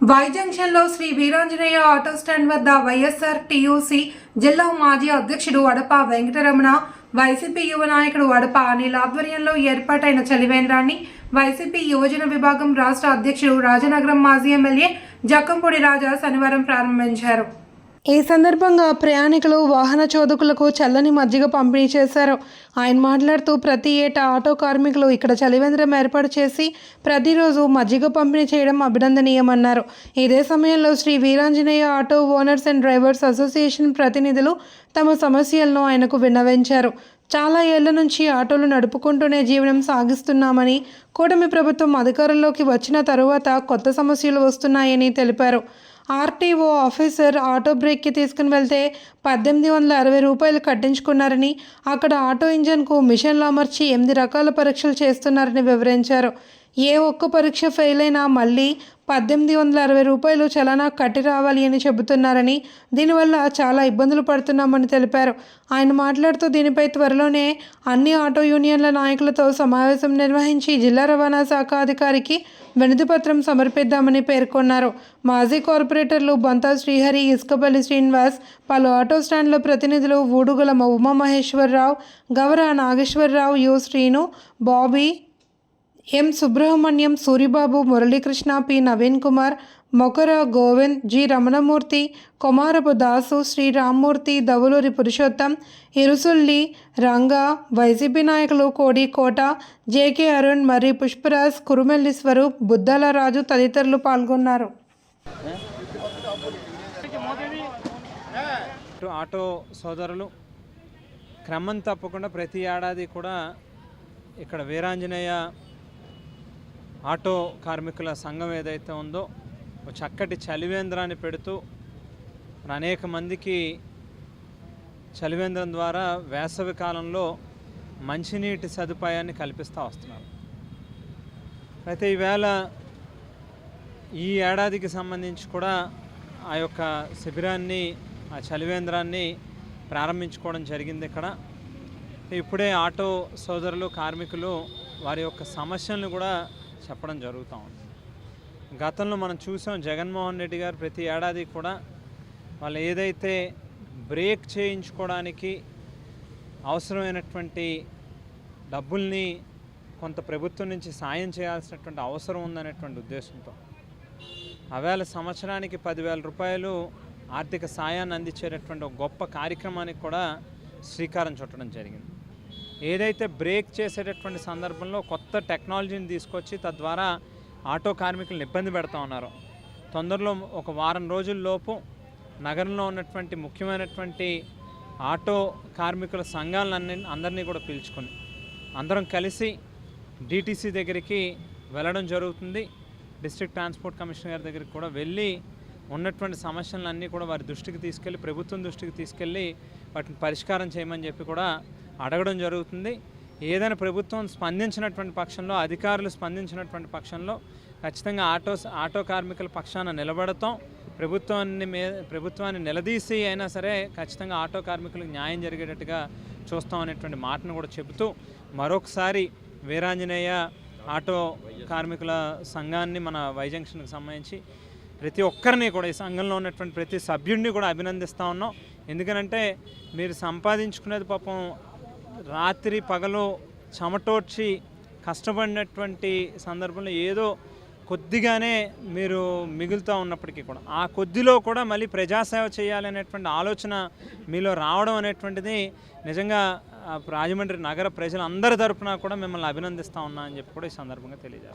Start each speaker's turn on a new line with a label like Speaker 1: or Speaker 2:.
Speaker 1: Why జంక్షన్లో Shri Veeranjaneya auto stand వద్ద YSR TUC జిల్లా మాజీ అధ్యక్షుడు అడప వెంకటరమణ వైసీపీ యువ నాయకుడు అడప అనిల్ ఆధ్వర్యంలో ఏర్పాటైన చలివేంద్రాన్ని వైసీపీ యువజన విభాగం రాష్ట్ర అధ్యక్షుడు రాజనగరం మాజీ ఎమ్మెల్యే జక్కంపూడి రాజా శనివారం ప్రారంభించారు. ఈ సందర్భంగా ప్రయాణికులు వాహన చోదకులకు చల్లని మజ్జిగ పంపిణీ చేశారు. ఆయన మాట్లాడుతూ ప్రతి ఏటా ఆటో కార్మికులు ఇక్కడ చలివేంద్రం ఏర్పాటు చేసి ప్రతిరోజు మజ్జిగ పంపిణీ చేయడం అభినందనీయమన్నారు. ఇదే సమయంలో Shri Veeranjaneya auto owners and drivers association ప్రతినిధులు తమ సమస్యలను ఆయనకు విన్నవించారు. చాలా ఏళ్ళ నుంచి ఆటోలు నడుపుకుంటూనే జీవనం సాగిస్తున్నామని కూటమి ప్రభుత్వం అధికారంలోకి వచ్చిన తరువాత కొత్త సమస్యలు వస్తున్నాయని తెలిపారు. ఆర్టీఓ ఆఫీసర్ ఆటో బ్రేక్కి తీసుకుని వెళ్తే పద్దెనిమిది వందల అరవై రూపాయలు కట్టించుకున్నారని అక్కడ ఆటో ఇంజన్కు మిషన్లు అమర్చి ఎనిమిది రకాల పరీక్షలు చేస్తున్నారని వివరించారు. ఏ ఒక్క పరీక్ష ఫెయిల్ అయినా మళ్ళీ పద్దెనిమిది వందల అరవై రూపాయలు చలానా కట్టి రావాలి అని చెబుతున్నారని దీనివల్ల చాలా ఇబ్బందులు పడుతున్నామని తెలిపారు. ఆయన మాట్లాడుతూ దీనిపై త్వరలోనే అన్ని ఆటో యూనియన్ల నాయకులతో సమావేశం నిర్వహించి జిల్లా రవాణా శాఖ అధికారికి వినతిపత్రం సమర్పిద్దామని పేర్కొన్నారు. మాజీ కార్పొరేటర్లు బంతా శ్రీహరి ఇసుకపల్లి శ్రీనివాస్ పలు ఆటో స్టాండ్ల ప్రతినిధులు Udugula Umamaheswararao Gavara Nageswararao U Srinu Bobby M Subrahmanyam Suribabu Muralikrishna P Naveen Kumar Mokara Govind G Ramanamurthy Kumarapu Dasu Sri Rammurthy Davuluri Purushottam Irusulli Ranga YCP నాయకులు కోడి కోట జేకే అరుణ్ మరి పుష్పరాజ్ కురుమెల్లి స్వరూప్ బుద్దాల రాజు తదితరులు పాల్గొన్నారు.
Speaker 2: ఆటో సోదరులు క్రమం తప్పకుండా ప్రతి ఏడాది కూడా ఇక్కడ వీరాంజనేయ ఆటో కార్మికుల సంఘం ఏదైతే ఉందో ఒక చక్కటి చలివేంద్రాన్ని పెడుతూ అనేక మందికి చలివేంద్రం ద్వారా వేసవి కాలంలో మంచినీటి సదుపాయాన్ని కల్పిస్తూ వస్తున్నారు. అయితే ఈవేళ ఈ ఏడాదికి సంబంధించి కూడా ఆ యొక్క శిబిరాన్ని ఆ చలివేంద్రాన్ని ప్రారంభించుకోవడం జరిగింది ఇక్కడ. ఇప్పుడే ఆటో సోదరులు కార్మికులు వారి యొక్క సమస్యలను కూడా చెప్పడం జరుగుతూ ఉంది. గతంలో మనం చూసాం జగన్మోహన్ రెడ్డి గారు ప్రతి ఏడాది కూడా వాళ్ళు ఏదైతే బ్రేక్ చేయించుకోవడానికి అవసరమైనటువంటి డబ్బుల్ని కొంత ప్రభుత్వం నుంచి సాయం చేయాల్సినటువంటి అవసరం ఉందనేటువంటి ఉద్దేశంతో అవేళ సంవత్సరానికి పదివేల రూపాయలు ఆర్థిక సాయాన్ని అందించేటటువంటి ఒక గొప్ప కార్యక్రమానికి కూడా శ్రీకారం చుట్టడం జరిగింది. ఏదైతే బ్రేక్ చేసేటటువంటి సందర్భంలో కొత్త టెక్నాలజీని తీసుకొచ్చి తద్వారా ఆటో కార్మికులను ఇబ్బంది పెడతా ఉన్నారు. తొందరలో ఒక వారం రోజుల్లోపు నగరంలో ఉన్నటువంటి ముఖ్యమైనటువంటి ఆటో కార్మికుల సంఘాలన్నీ అందరినీ కూడా పిలుచుకుని అందరం కలిసి డిటీసీ దగ్గరికి వెళ్ళడం జరుగుతుంది. డిస్ట్రిక్ట్ ట్రాన్స్పోర్ట్ కమిషనర్ గారి దగ్గరికి కూడా వెళ్ళి ఉన్నటువంటి సమస్యలన్నీ కూడా వారి దృష్టికి తీసుకెళ్ళి ప్రభుత్వం దృష్టికి తీసుకెళ్ళి వాటిని పరిష్కారం చేయమని చెప్పి కూడా అడగడం జరుగుతుంది. ఏదైనా ప్రభుత్వం స్పందించినటువంటి పక్షంలో అధికారులు స్పందించినటువంటి పక్షంలో ఖచ్చితంగా ఆటో ఆటో కార్మికుల పక్షాన నిలబడతాం. ప్రభుత్వాన్ని మే ప్రభుత్వాన్ని నిలదీసి అయినా సరే ఖచ్చితంగా ఆటో కార్మికులకు న్యాయం జరిగేటట్టుగా చూస్తాం అనేటువంటి మాటను కూడా చెబుతూ మరొకసారి వీరాంజనేయ ఆటో కార్మికుల సంఘాన్ని మన వైజంక్షన్కి సంబంధించి ప్రతి ఒక్కరిని కూడా ఈ సంఘంలో ఉన్నటువంటి ప్రతి సభ్యుడిని కూడా అభినందిస్తూ ఉన్నాం. ఎందుకనంటే మీరు సంపాదించుకునేది పాపం రాత్రి పగలు చెమటోడ్చి కష్టపడినటువంటి సందర్భంలో ఏదో కొద్దిగానే మీరు మిగులుతూ ఉన్నప్పటికీ కూడా ఆ కొద్దిలో కూడా మళ్ళీ ప్రజాసేవ చేయాలనేటువంటి ఆలోచన మీలో రావడం అనేటువంటిది నిజంగా రాజమండ్రి నగర ప్రజలందరి తరఫున కూడా మిమ్మల్ని అభినందిస్తూ ఉన్నా అని చెప్పి కూడా ఈ సందర్భంగా తెలియజేస్తాను